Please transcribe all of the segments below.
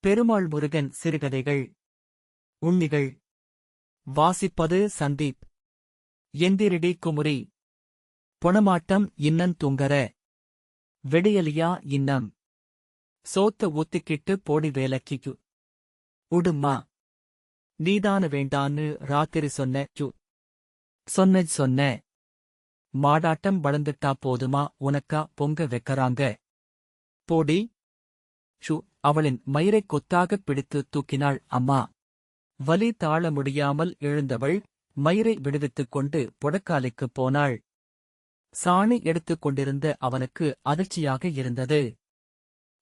பெருமாள் முருகன் சிறுகதைகள். உண்ணிகள். வாசிப்பது சந்தீப். எந்திரிடி குமுறி. பொணமாட்டம் இன்னன் தூங்கர வெடியலியா இன்னம். சோத்த ஊத்திக்கிட்டு போடி வேலக்கிக்கு. உடும்மா நீதான வேண்டான்னு ராத்திரி சொன்ன சு. சொன்ன சொன்ன. மாடாட்டம் வளர்ந்துட்டா போதுமா உனக்கா பொங்க வைக்கறாங்க. போடி. ஷு அவளின் மயிரைக் கொத்தாகப் பிடித்து தூக்கினாள் அம்மா. வலி தாழ முடியாமல் எழுந்தவள் மயிரை விடுவித்துக் கொண்டு புடக்காலைக்குப் போனாள். சாணி எடுத்துக் கொண்டிருந்த அவனுக்கு அதிர்ச்சியாக இருந்தது.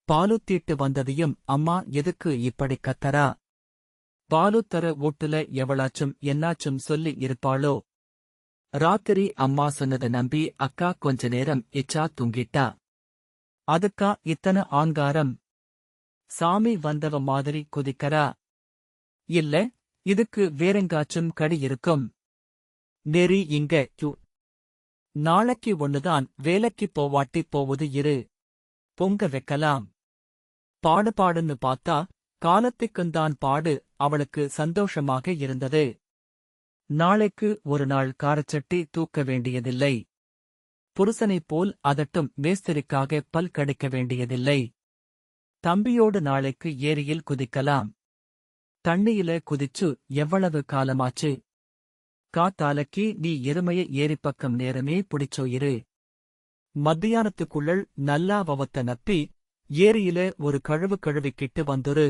பாலுத்தீட்டு வந்ததையும் அம்மா எதுக்கு இப்படி கத்தரா பாலுத்தர ஓட்டுல எவளாச்சும் என்னாச்சும் சொல்லி இருப்பாளோ ராத்திரி அம்மா சொன்னதை நம்பி அக்கா கொஞ்ச நேரம் இச்சா தூங்கிட்டா. அதுக்கா இத்தனை ஆங்காரம்? சாமி வந்தவ மாதிரி குதிக்கரா இல்ல இதுக்கு வேறெங்காச்சும் கடி இருக்கும். நெறி இங்க யூ நாளைக்கு ஒண்ணுதான் வேலைக்கு போவாட்டி போவது இரு. பொங்க வைக்கலாம். பாடு பாடுன்னு பார்த்தா காலத்துக்குந்தான் பாடு அவளுக்கு சந்தோஷமாக இருந்தது. நாளைக்கு ஒரு நாள் காரச்சட்டி தூக்க வேண்டியதில்லை. புருஷனைப் போல் அதட்டும் மேஸ்திரிக்காக பல் கடிக்க வேண்டியதில்லை. தம்பியோடு நாளைக்கு ஏரியில் குதிக்கலாம். தண்ணியில குதிச்சு எவ்வளவு காலமாச்சு? காத்தாலக்கி நீ எருமைய ஏரிப்பக்கம் நேரமே புடிச்சோ இரு. மத்தியானத்துக்குள்ளள் நல்லா வவத்த நப்பி ஏரியில ஒரு கழுவு கழுவிக்கிட்டு வந்துரு.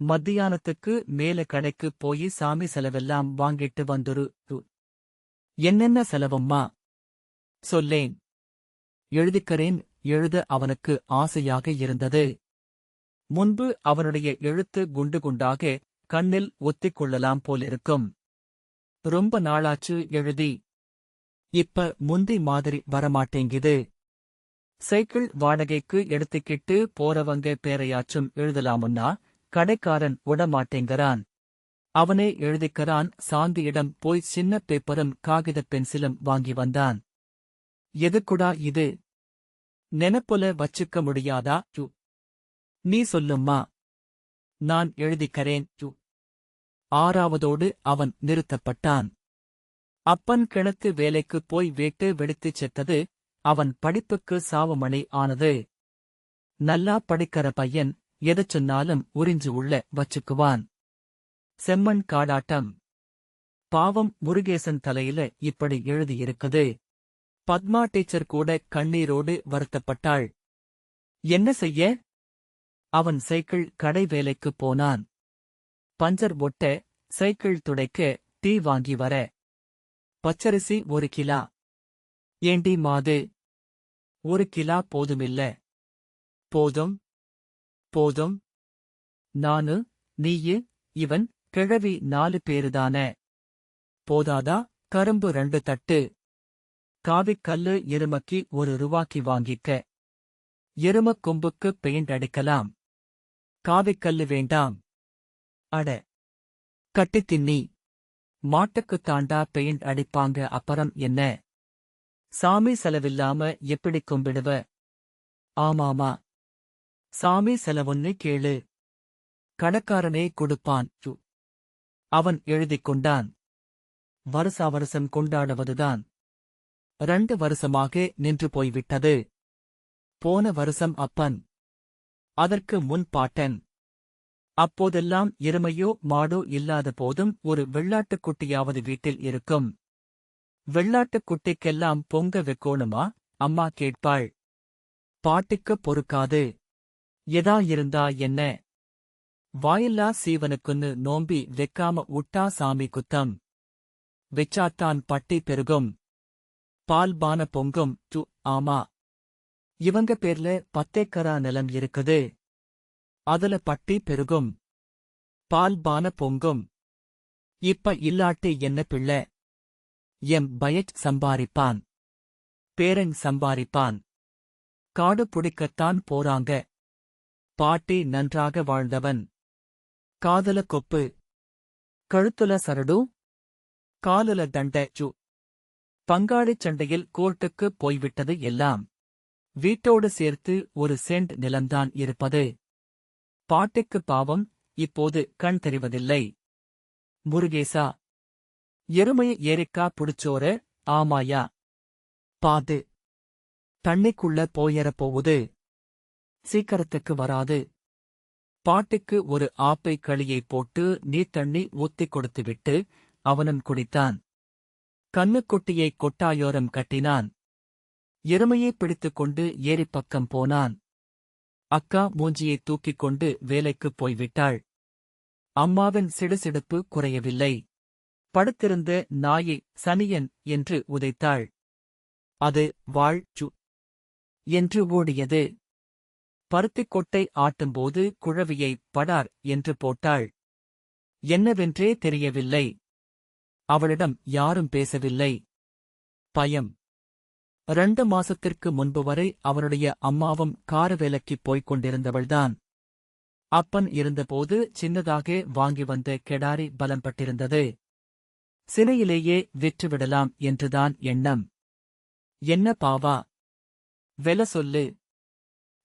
மத்தியானத்துக்கு மேல கடைக்கு போய் சாமி செலவெல்லாம் வாங்கிட்டு வந்துரு. என்னென்ன செலவம்மா? சொல்லேன். எழுதிக்கறேன் எழுத அவனுக்கு ஆசையாக இருந்தது. முன்பு அவனுடைய எழுத்து குண்டு குண்டாக கண்ணில் ஒத்திக் கொள்ளலாம் போலிருக்கும். ரொம்ப நாளாச்சு எழுதி. இப்ப முந்தி மாதிரி வரமாட்டேங்குது. சைக்கிள் வாடகைக்கு எடுத்துக்கிட்டு போறவங்க பேரையாச்சும் எழுதலாமுன்னா கடைக்காரன் விடமாட்டேங்கிறான். அவனே எழுதிக்கிறான் சாந்தியிடம் போய் சின்ன பேப்பரும் காகிதப் பென்சிலும் வாங்கி வந்தான். எதுக்குடா இது? நெனப்புல வச்சுக்க முடியாதா? டு நீ சொல்லும்மா. நான் எழுதிக்கரேன் ஆறாவதோடு அவன் நிறுத்தப்பட்டான். அப்பன் கிணத்து வேலைக்குப் போய் வேட்டு வெடித்துச் செத்தது அவன் படிப்புக்கு சாவுமணி ஆனது. நல்லா படிக்கிற பையன் எதச் சொன்னாலும் உறிஞ்சு உள்ள வச்சுக்குவான். செம்மண் காடாட்டம் பாவம் முருகேசன் தலையில இப்படி எழுதியிருக்குது. பத்மா டீச்சர் கூட கண்ணீரோடு வருத்தப்பட்டாள். என்ன செய்ய? அவன் சைக்கிள் கடை வேலைக்குப் போனான். பஞ்சர் ஒட்ட சைக்கிள் துடைக்க டீ வாங்கி வர. பச்சரிசி ஒரு கிலா. ஏண்டி மாது? ஒரு கிலா போதுமில்ல. போதும். போதும். நானு நீயு இவன் கிழவி நாலு பேருதான. போதாதா? கரும்பு ரெண்டு தட்டு. காவிக்கல்லு எருமக்கி ஒரு ருவாக்கி வாங்கிக்க. எருமக் கொம்புக்கு பெயிண்ட் அடிக்கலாம். காவிக்கல்லு வேண்டாம். அட. கட்டித் தின்னி மாட்டுக்குத் தாண்டா பெயிண்ட் அடிப்பாங்க அப்புறம் என்ன? சாமி செலவில்லாம எப்படி கும்பிடுவ? ஆமாமா. சாமி செலவொன்னு கேளு. கணக்காரனே கொடுப்பான். அவன் எழுதிக் கொண்டான். வருசா வருஷம் கொண்டாடுவதுதான். ரெண்டு வருஷமாக நின்று போய்விட்டது. போன வருஷம் அப்பன். அதற்கு முன் பாட்டன். அப்போதெல்லாம் எருமையோ மாடோ இல்லாத போதும் ஒரு வெள்ளாட்டுக் குட்டியாவது வீட்டில் இருக்கும். வெள்ளாட்டுக் குட்டிக்கெல்லாம் பொங்க வைக்கோணுமா? அம்மா கேட்பாள். பாட்டுக்கு பொறுக்காது. எதா இருந்தா என்ன? வாயில்லா சீவனுக்குன்னு நோம்பி வெக்காம உட்டா சாமி குத்தம். வெச்சாத்தான் பட்டி பெருகும். பால்பான பொங்கும். டு ஆமா. இவங்க பேர்ல பத்தேக்கரா நிலம் இருக்குது. அதுல பட்டி பெருகும். பால்பான பொங்கும். இப்ப இல்லாட்டி என்ன பிள்ளை? எம் பயட் சம்பாரிப்பான். பேரன் சம்பாரிப்பான். காடு புடிக்கத்தான் போறாங்க. பாட்டி நன்றாக வாழ்ந்தவன். காதல கொப்பு. கழுத்துல சரடு. காலுல தண்ட சு பங்காளிச் சண்டையில் கோர்ட்டுக்கு போய்விட்டது எல்லாம். வீட்டோடு சேர்த்து ஒரு சென்ட் நிலம்தான் இருப்பது. பாட்டுக்கு பாவம் இப்போது கண் தெரிவதில்லை. முருகேசா எருமைய ஏரிக்கா புடிச்சோர ஆமாயா? பாது தண்ணிக்குள்ள போயறப்போகுது சீக்கிரத்துக்கு வராது. பாட்டுக்கு ஒரு ஆப்பை களியை போட்டு நீர்த்தண்ணி ஊத்திக் கொடுத்துவிட்டு அவனும் குடித்தான். கண்ணுக்குட்டியை கொட்டாயோரம் கட்டினான். எருமையை பிடித்துக்கொண்டு ஏரிப் பக்கம் போனான். அக்கா மூஞ்சியை தூக்கிக் கொண்டு வேலைக்குப் போய்விட்டாள். அம்மாவின் சிடுசிடுப்பு குறையவில்லை. படுத்திருந்த நாயை சனியன் என்று உதைத்தாள். அது வாழ் சு என்று ஓடியது. பருத்திக் கொட்டை ஆட்டும்போது குழவியை படார் என்று போட்டாள். என்னவென்றே தெரியவில்லை. அவளிடம் யாரும் பேசவில்லை. பயம். ரெண்டு மாசத்திற்கு முன்பு வரை அவனுடைய அம்மாவும் கார வேலைக்குப் போய்க் கொண்டிருந்தவள்தான் அப்பன் இருந்தபோது சின்னதாக வாங்கி வந்த கெடாரி பலம்பட்டிருந்தது சினையிலேயே விற்றுவிடலாம் என்றுதான் எண்ணம். என்ன பாவா? வெல சொல்லு.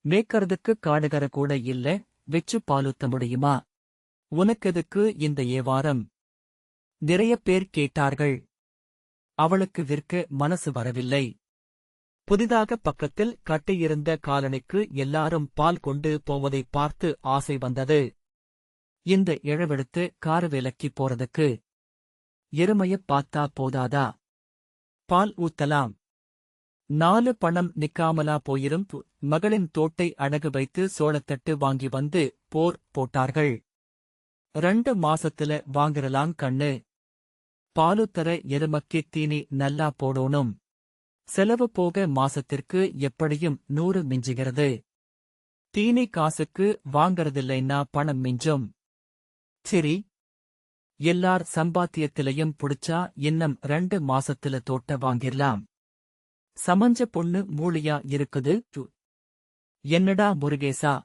மேக்கறதுக்கு காடுகர கூட இல்ல வெச்சு பாலுத்த முடியுமா? உனக்கெதுக்கு இந்த ஏவாரம்? நிறைய பேர் கேட்டார்கள். அவளுக்கு விற்க மனசு வரவில்லை. புதிதாக பக்கத்தில் கட்டியிருந்த காலனிக்கு எல்லாரும் பால் கொண்டு போவதைப் பார்த்து ஆசை வந்தது. இந்த இழவெடுத்து கார விலக்கி போறதுக்கு. எருமையப் பார்த்தா போதாதா? பால் ஊத்தலாம். நாலு பணம் நிக்காமலா போயிரும். மகளின் தோட்டை அழகு வைத்து சோளத்தட்டு வாங்கி வந்து போர் போட்டார்கள். ரெண்டு மாசத்துல வாங்குறலாம் கண்ணு. பாலுத்தர எருமக்கி தீனி நல்லா போடணும். செலவு போக மாசத்திற்கு எப்படியும் நூறு மிஞ்சுகிறது. தீனி காசுக்கு வாங்கறதில்லைன்னா பணம் மிஞ்சும். சரி. எல்லார் சம்பாத்தியத்திலையும் புடிச்சா இன்னும் ரெண்டு மாசத்துல தோட்ட வாங்கிரலாம். சமஞ்ச பொண்ணு மூளியா இருக்குது? என்னடா முருகேசா?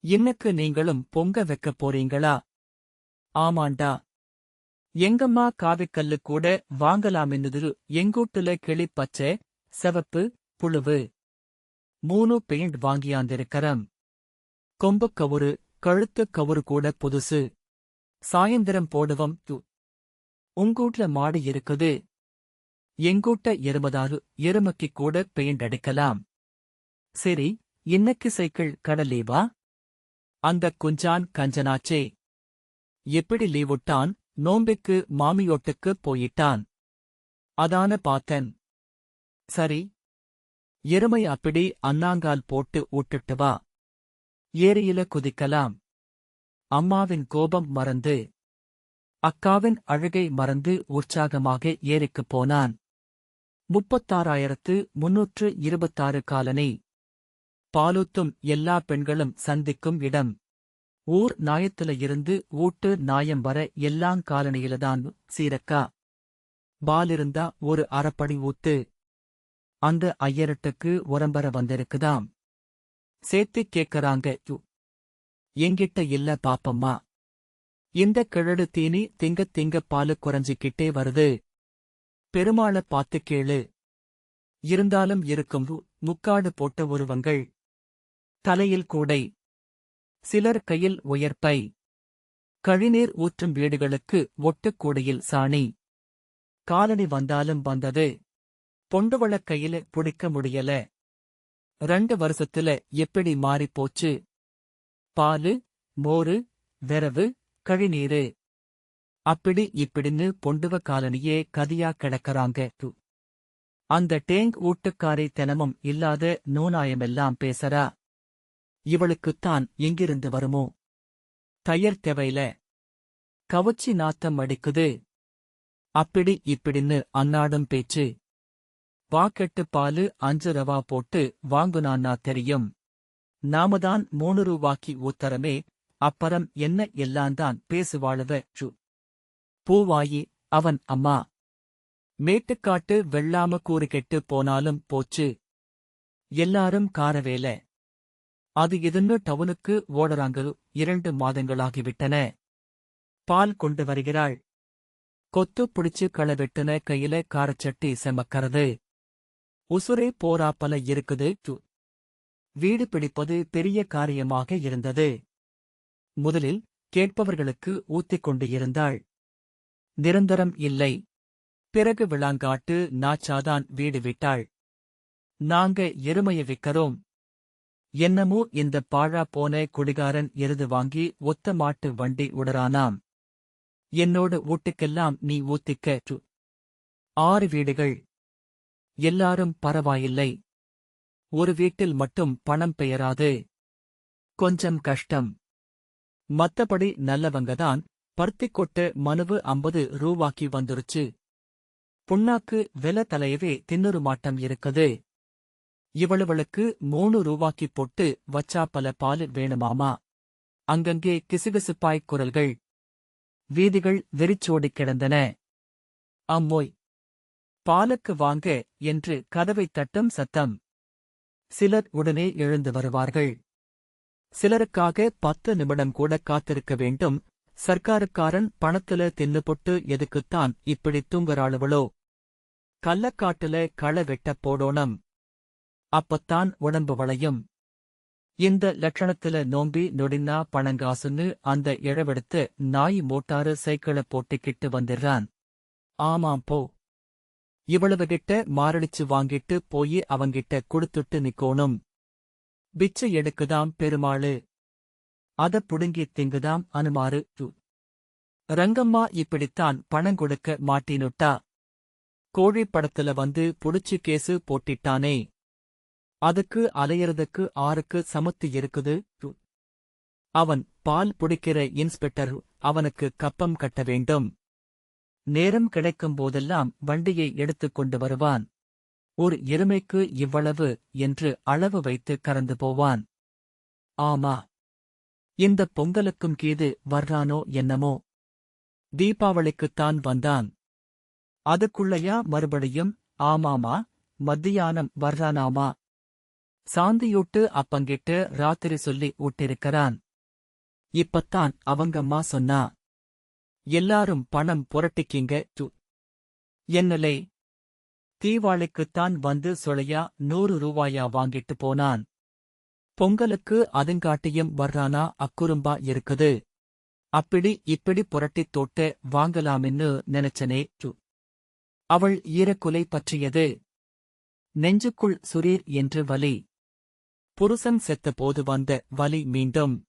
எனக்கு நீங்களும் பொங்க வைக்கப் போறீங்களா? ஆமாண்டா. எங்கம்மா காவிக்கல்லு கூட வாங்கலாமென்னுது எங்கூட்டுல கிளி பச்சை செவப்பு புழுவு. மூணு பெயிண்ட் வாங்கியாந்திருக்கரம் கொம்பு கவுரு கழுத்து கவுரு கூட புதுசு. சாயந்தரம் போடுவம் து. உங்கூட்ல மாடு இருக்குது. எங்கூட்ட எருமதாரு எருமக்கு கூட பெயிண்ட் அடிக்கலாம். சரி இன்னைக்கு சைக்கிள் கடலீவா அந்த குஞ்சான் கஞ்சனாச்சே. எப்படி லீவுட்டான்? நோம்பிக்கு மாமியோட்டுக்குப் போயிட்டான். அதான பார்த்தன் சரி. எருமை அப்படி அண்ணாங்கால் போட்டு ஊட்டுட்டு வா. ஏரியில குதிக்கலாம். அம்மாவின் கோபம் மறந்து. அக்காவின் அழுகை மறந்து உற்சாகமாக ஏரிக்குப் போனான். முப்பத்தாறாயிரத்து முன்னூற்று இருபத்தாறு காலனி. பாலூத்தும் எல்லா பெண்களும் சந்திக்கும் இடம். ஊர் நாயத்துல இருந்து ஊட்டு நாயம் வர எல்லாங் காலனியிலதான் சீரக்கா. பாலிருந்தா ஒரு அறப்படி ஊத்து. அந்த ஐயரட்டுக்கு உரம்பர வந்திருக்குதாம். சேர்த்து கேக்கறாங்க யு. எங்கிட்ட இல்ல பாப்பம்மா. இந்த கிழடு தீனி திங்க திங்க பாலு குறைஞ்சிக்கிட்டே வருது. பெருமாள பாத்து கேளு. இருந்தாலும் இருக்கும் முக்காடு போட்ட ஒருவங்கள். தலையில் கூடை. சிலர் கையில் உயர்ப்பை கழிநீர் ஊற்றும் வீடுகளுக்கு ஒட்டுக்கூடையில் சாணி. காலனி வந்தாலும் வந்தது. பொண்டுவள கையில புடிக்க முடியல. ரெண்டு வருஷத்துல எப்படி மாறிப் போச்சு? பாலு மோரு வெறவு கழிநீரு. அப்படி இப்படின்னு பொண்டுவ காலனியே கதியா கிடக்கறாங்க. து. அந்த டேங்க் ஊட்டுக்காரை தினமும் இல்லாத நூனாயமெல்லாம் பேசறா. இவளுக்குத்தான் எங்கிருந்து வருமோ? தயர் தேவையில. கவச்சி நாத்தம் அடிக்குது. அப்படி இப்படின்னு அன்னாடும் பேச்சு. வாக்கெட்டு பாலு அஞ்சு ரவா போட்டு வாங்குனான்னா தெரியும். நாமதான் மூணு ரூபாக்கி உத்தரமே அப்பறம் என்ன எல்லாந்தான் பேசுவாளுவ ஷு பூவாயி அவன் அம்மா. மேட்டுக்காட்டு வெள்ளாம கூறு கெட்டு போனாலும் போச்சு. எல்லாரும் காரவேல. அது எதுன்னு டவுனுக்கு ஓடறாங்க? இரண்டு மாதங்களாகிவிட்டன. பால் கொண்டு வருகிறாள். கொத்து பிடிச்சு களவெட்டுன கையில காரச்சட்டி செமக்கறது. உசுரே போராப்பல இருக்குது. து. வீடு பிடிப்பது பெரிய காரியமாக இருந்தது. முதலில் கேட்பவர்களுக்கு ஊத்திக் கொண்டு இருந்தாள். நிரந்தரம் இல்லை. பிறகு விளாங்காட்டு நாச்சாதான் வீடு விட்டாள். நாங்க எருமையை விற்கிறோம். என்னமோ இந்த பாழா போன குடிகாரன் எருது வாங்கி ஒத்த மாட்டு வண்டி உடறானாம். என்னோட வீட்டுக்கெல்லாம் நீ ஊத்திக்க டு. ஆறு வீடுகள். எல்லாரும் பரவாயில்லை. ஒரு வீட்டில் மட்டும் பணம் பெயராது. கொஞ்சம் கஷ்டம். மத்தபடி நல்லவங்கதான். பருத்திக்கொட்டு மனுவு அம்பது ரூவாக்கி வந்துருச்சு. புண்ணாக்கு வெல தலையவே தின்னுரு மாட்டம் இருக்குது. இவளுவளுக்கு மூணு ரூவாக்கி போட்டு வச்சா பல பால் வேணுமாமா? அங்கங்கே கிசுகிசுப்பாய்க் குரல்கள். வீதிகள் வெறிச்சோடிக் கிடந்தன. அம்மோய்! பாலுக்கு வாங்க என்று கதவைத் தட்டும் சத்தம். சிலர் உடனே எழுந்து வருவார்கள். சிலருக்காக பத்து நிமிடம் கூட காத்திருக்க வேண்டும். சர்க்காருக்காரன் பணத்துல தின்னு பொட்டு எதுக்குத்தான் இப்படி தூங்குறாளுவளோ? கள்ளக்காட்டுல களை வெட்டப் போடோனம் அப்பத்தான் உடம்பு வளையும். இந்த லட்சணத்துல நோம்பி நொடினா பணங்காசுன்னு அந்த இழவெடுத்து நாய் மோட்டாரு சைக்கிள போட்டுக்கிட்டு வந்துடுறான் ஆமாம் போ. இவ்வளவு கிட்ட மாரடிச்சு வாங்கிட்டு போயி அவங்கிட்ட குடுத்துட்டு நிக்கோணும். பிச்சை எடுக்குதாம் பெருமாளு. அத புடுங்கி திங்குதாம் அனுமாறு து. ரங்கம்மா இப்படித்தான் பணம் கொடுக்க மாட்டினுட்டா. கோழி படத்துல வந்து புடிச்சு கேசு போட்டிட்டானே. அதுக்கு அலையறதுக்கு ஆருக்கு சமத்து இருக்குது. அவன் பால் புடிக்கிற இன்ஸ்பெக்டர் அவனுக்கு கப்பம் கட்ட வேண்டும். நேரம் கிடைக்கும் போதெல்லாம் வண்டியை எடுத்துக் கொண்டு வருவான். ஒரு எருமைக்கு இவ்வளவு என்று அளவு வைத்து கறந்து போவான். ஆமா. இந்த பொங்கலுக்கும் கீது வர்றானோ என்னமோ. தீபாவளிக்குத்தான் வந்தான். அதுக்குள்ளையா மறுபடியும் ஆமாமா மத்தியானம் வர்றானாமா? சாந்தியூட்டு அப்பங்கிட்டு ராத்திரி சொல்லி விட்டிருக்கிறான் இப்பத்தான் அவங்கம்மா சொன்னா எல்லாரும் பணம் புரட்டிக்கிங்க டு என்னலே தீவாளிக்குத்தான் வந்து சொலையா நூறு ரூபாயா வாங்கிட்டு போனான். பொங்கலுக்கு அதுங்காட்டியும் வர்றானா அக்குறும்பா இருக்குது. அப்படி இப்படி புரட்டித் தொட்டு வாங்கலாமின்னு நினைச்சனே டு அவள் ஈரக்குலை பற்றியது. நெஞ்சுக்குள் சுரீர் என்று வலி புருஷன் செத்தபோது வந்த வலி மீண்டும்.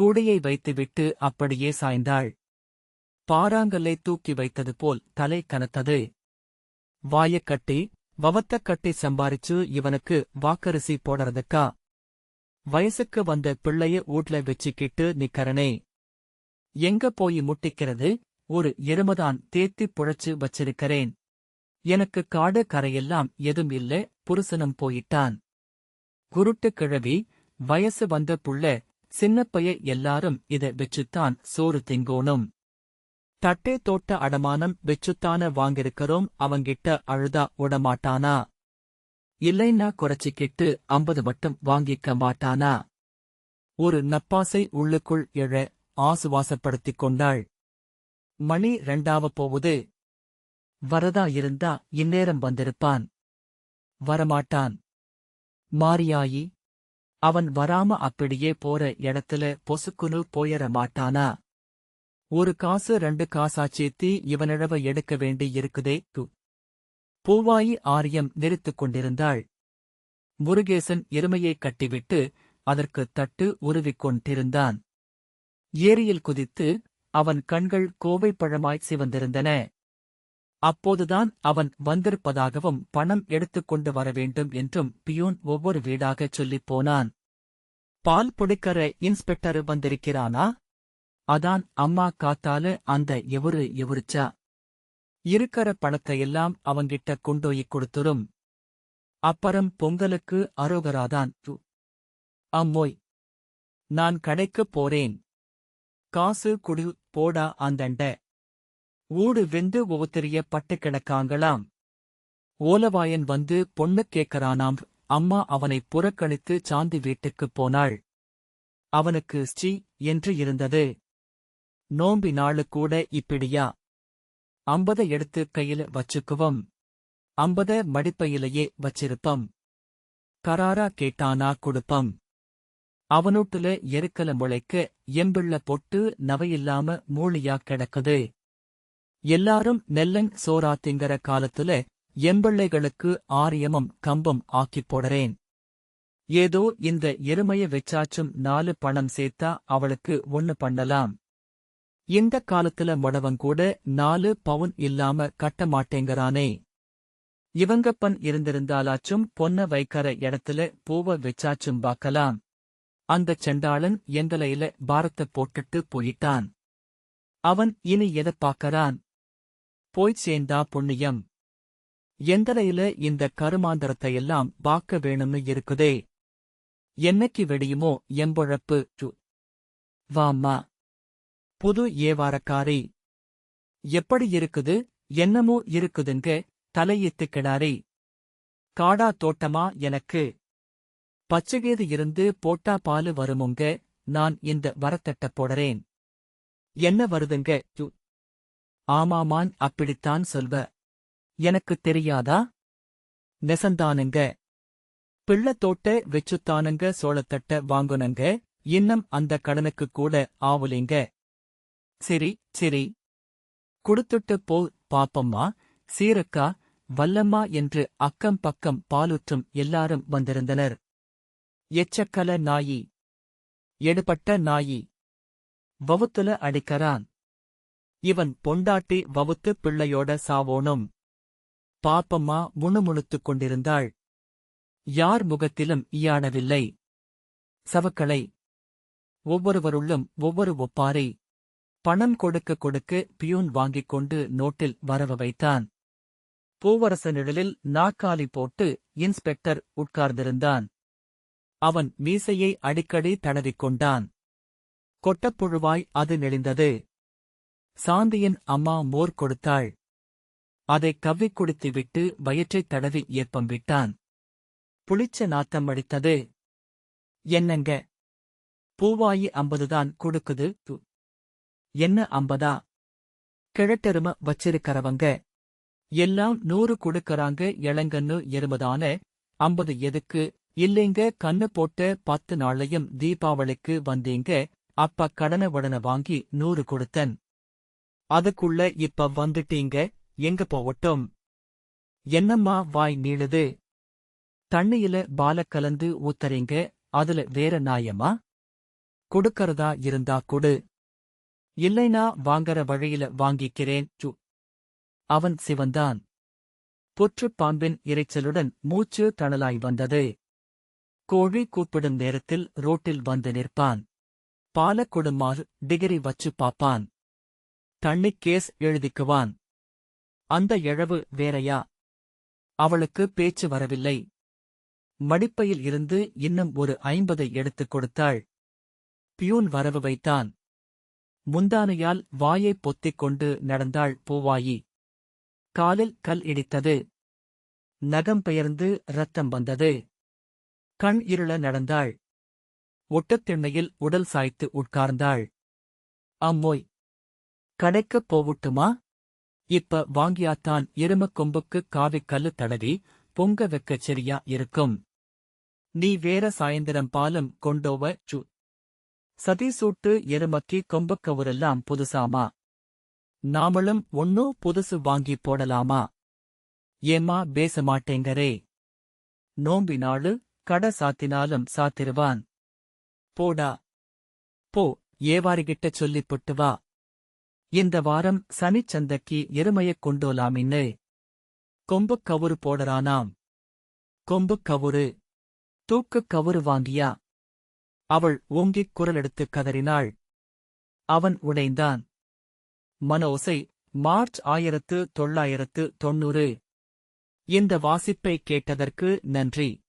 கூடையை வைத்துவிட்டு அப்படியே சாய்ந்தாள். பாறாங்கல்லை தூக்கி வைத்தது போல் தலை கனத்தது. வாயக் கட்டி வவத்தக் சம்பாரிச்சு இவனுக்கு வாக்கரிசி போடறதுக்கா? வயசுக்கு வந்த பிள்ளைய ஊட்ல வச்சுக்கிட்டு நிக்கறனே. எங்க போய் முட்டிக்கிறது? ஒரு எருமதான் தேத்தி புழைச்சு வச்சிருக்கிறேன். எனக்கு காடு கரையெல்லாம் எதும் இல்ல புருஷனும் போயிட்டான். குருட்டு கிழவி வயசு வந்த புள்ள சின்னப்பைய எல்லாரும் இத வெச்சுத்தான் சோறு திங்கோணும். தட்டே தோட்ட அடமானம் வெச்சுத்தான வாங்கிருக்கிறோம் அவங்கிட்ட அழுதா உடமாட்டானா இல்லைன்னா குறைச்சிக்கிட்டு அம்பது மட்டும் வாங்கிக்க மாட்டானா? ஒரு நப்பாசை உள்ளுக்குள் எழ ஆசுவாசப்படுத்திக் கொண்டாள். மணி ரெண்டாவ போவுது. வரதா இருந்தா இந்நேரம் வந்திருப்பான். வரமாட்டான். மாறியாயி அவன் வராம அப்படியே போற இடத்துல பொசுக்குனு போயற மாட்டானா? ஒரு காசு ரெண்டு காசாச்சி தீ இவனிழவ எடுக்க வேண்டி இருக்குதே கு பூவாயி ஆரியம் நெரித்துக் கொண்டிருந்தாள். முருகேசன் எருமையைக் கட்டிவிட்டு அதற்கு தட்டு உருவிக் கொண்டிருந்தான் ஏரியில் குதித்து அவன் கண்கள் கோவை பழமாய் சிவந்திருந்தன. அப்போதுதான் அவன் வந்திருப்பதாகவும் பணம் எடுத்துக்கொண்டு வர வேண்டும் என்றும் பியூன் ஒவ்வொரு வீடாகச் சொல்லிப் போனான். பால் புடிக்கற இன்ஸ்பெக்டர் வந்திருக்கிறானா? அதான் அம்மா காத்தாலு அந்த எவரு எவருச்சா? இருக்கற பணத்தையெல்லாம் அவங்கிட்ட கொண்டோயிக் கொடுத்துரும். அப்புறம் பொங்கலுக்கு அரோகராதான். து. அம்மோய். நான் கடைக்குப் போறேன். காசு குடு போடா அந்தண்ட ஊடு வெந்து ஒவ்வொருத்தரிய பட்டு கிடக்காங்களாம். ஓலவாயன் வந்து பொண்ணு கேட்கறானாம் அம்மா அவனை புறக்கணித்து சாந்தி வீட்டுக்குப் போனாள். அவனுக்கு ஸ்ரீ என்று இருந்தது. நோம்பி நாளு கூட இப்படியா? அம்பத எடுத்து கையில வச்சுக்குவோம். அம்பத மடிப்பையிலேயே வச்சிருப்பம். கராரா கேட்டானா கொடுப்பம். அவனூட்டுல எருக்கல முளைக்க எம்பிள்ள பொட்டு நவையில்லாம மூளியா கிடக்குது. எல்லாரும் நெல்லங் சோறா திங்கற காலத்துல எம்பிள்ளைகளுக்கு ஆரியமும் கம்பம் ஆக்கிப் போடறேன். ஏதோ இந்த எருமைய வெச்சாச்சும் நாலு பணம் சேர்த்தா அவளுக்கு ஒண்ணு பண்ணலாம். இந்த காலத்துல மொடவங்கூட நாலு பவுன் இல்லாம கட்ட மாட்டேங்கறானே. இவங்கப்பன் இருந்திருந்தாலாச்சும் பொன்ன வைக்கற இடத்துல பூவ வெச்சாச்சும் பாக்கலாம். அந்தச் செண்டாளன் எந்தலையில பாரத்தை போட்டுட்டு போயிட்டான். அவன் இனி எதைப் பாக்கறான் போய்ச் சேர்ந்தா புண்ணியம். எந்தலையில இந்த கருமாந்தரத்தையெல்லாம் பாக்க வேணும்னு இருக்குதே? என்னைக்கு வெடியுமோ எம்பொழப்பு வாம்மா. புது ஏவாரக்காரி. எப்படி இருக்குது என்னமோ இருக்குதுங்க தலையிட்டு கிடாரி. காடா தோட்டமா எனக்கு? பச்சைகேது இருந்து போட்டா பாலு வருமுங்க நான் இந்த வரத்தட்ட போடறேன். என்ன வருதுங்க டு. ஆமாமான் அப்படித்தான் சொல்வ. எனக்குத் தெரியாதா? நெசந்தானுங்க. பிள்ளத்தோட்ட வெச்சுத்தானுங்க சோளத்தட்ட வாங்குனங்க. இன்னும் அந்த கடனுக்கு கூட ஆவுலிங்க. சரி சரி. குடுத்துட்டு போ பாப்பம்மா. சீரக்கா வல்லம்மா என்று அக்கம் பக்கம் பாலுற்றும் எல்லாரும் வந்திருந்தனர். எச்சக்கல நாயி. எடுபட்ட நாயி. வவுத்துல அடிக்கறான். இவன் பொண்டாட்டி வவுத்து பிள்ளையோட சாவோனும். பாப்பம்மா முணுமுணுத்துக் கொண்டிருந்தாள். யார் முகத்திலும் இயானவில்லை சவக்களை ஒவ்வொருவருள்ளும் ஒவ்வொரு ஒப்பாரை பணம் கொடுக்க கொடுக்க பியூன் வாங்கிக் கொண்டு நோட்டில் வரவ வைத்தான். பூவரச நிழலில் நாக்காலி போட்டு இன்ஸ்பெக்டர் உட்கார்ந்திருந்தான். அவன் மீசையை அடிக்கடி தடவிக்கொண்டான் கொட்டப்புழுவாய் அது நெளிந்தது. சாந்தியின் அம்மா மோர் கொடுத்தாள். அதைக் கவ்விக் குடித்துவிட்டு வயிற்றைத் தடவி ஏப்பம் விட்டான். புளிச்ச நாத்தம் அடித்தது. என்னங்க? பூவாயி அம்பதுதான் கொடுக்குது. து. என்ன அம்பதா? கிழட்டெரும வச்சிருக்கறவங்க. எல்லாம் நூறு கொடுக்கறாங்க இளங்கன்னு எருமதான. அம்பது எதுக்கு? இல்லைங்க கண்ணு போட்ட பத்து நாளையும் தீபாவளிக்கு வந்தீங்க. அப்ப கடன உடன வாங்கி நூறு கொடுத்தன். அதுக்குள்ள இப்ப வந்துட்டீங்க எங்க போகட்டும். என்னம்மா வாய் நீளுது? தண்ணியில பால கலந்து ஊத்தறீங்க அதுல வேற நாயமா கொடுக்கறதா இருந்தா கொடு. இல்லைனா வாங்கற வழியில வாங்கிக்கிறேன் சு. அவன் சிவந்தான். புற்றுப் பாம்பின் இரைச்சலுடன் மூச்சு தணலாய் வந்தது. கோழி கூப்பிடும் நேரத்தில் ரோட்டில் வந்து நிற்பான். பால கொடுமாறு டிகிரி வச்சு பாப்பான். தண்ணி கேஸ் எழுதிக்குவான். அந்த இழவு வேறையா? அவளுக்கு பேச்சு வரவில்லை. மடிப்பையில் இருந்து இன்னும் ஒரு ஐம்பதை எடுத்துக் கொடுத்தாள். பியூன் வரவு வைத்தான். முந்தானையால் வாயைப் பொத்திக் கொண்டு நடந்தாள் பூவாயி. காலில் கல் இடித்தது. நகம் பெயர்ந்து ரத்தம் வந்தது. கண் இருள நடந்தாள். ஒட்டத்திண்ணையில் உடல் சாய்த்து உட்கார்ந்தாள். அம்மோய் கடைக்குப் போவட்டுமா இப்ப வாங்கியாத்தான் எருமக் கொம்புக்கு காவிக் கல்லு தடவி பொங்க வெக்கச் சரியா இருக்கும். நீ வேற சாயந்தரம் பாலம் கொண்டோவ சு. சதீசூட்டு எருமக்கி கொம்பக்கவுரெல்லாம் புதுசாமா? நாமளும் ஒன்னும் புதுசு வாங்கி போடலாமா? ஏம்மா பேச மாட்டேங்கரே நோம்பி நாளு கட சாத்தினாலும் சாத்திருவான். போடா. போ ஏவாரிகிட்ட சொல்லிப்புட்டு வா. இந்த வாரம் சனிச்சந்தைக்கு எருமையக் கொண்டோலாமின்னு. கொம்புக் கவுரு போடறானாம் கொம்புக் கவுரு தூக்குக் கவுரு வாங்கியா. அவள் ஓங்கிக் குரலெடுத்துக் கதறினாள். அவன் உடைந்தான். மனோசை மார்ச் ஆயிரத்து தொள்ளாயிரத்து தொன்னூறு இந்த வாசிப்பை கேட்டதற்கு நன்றி.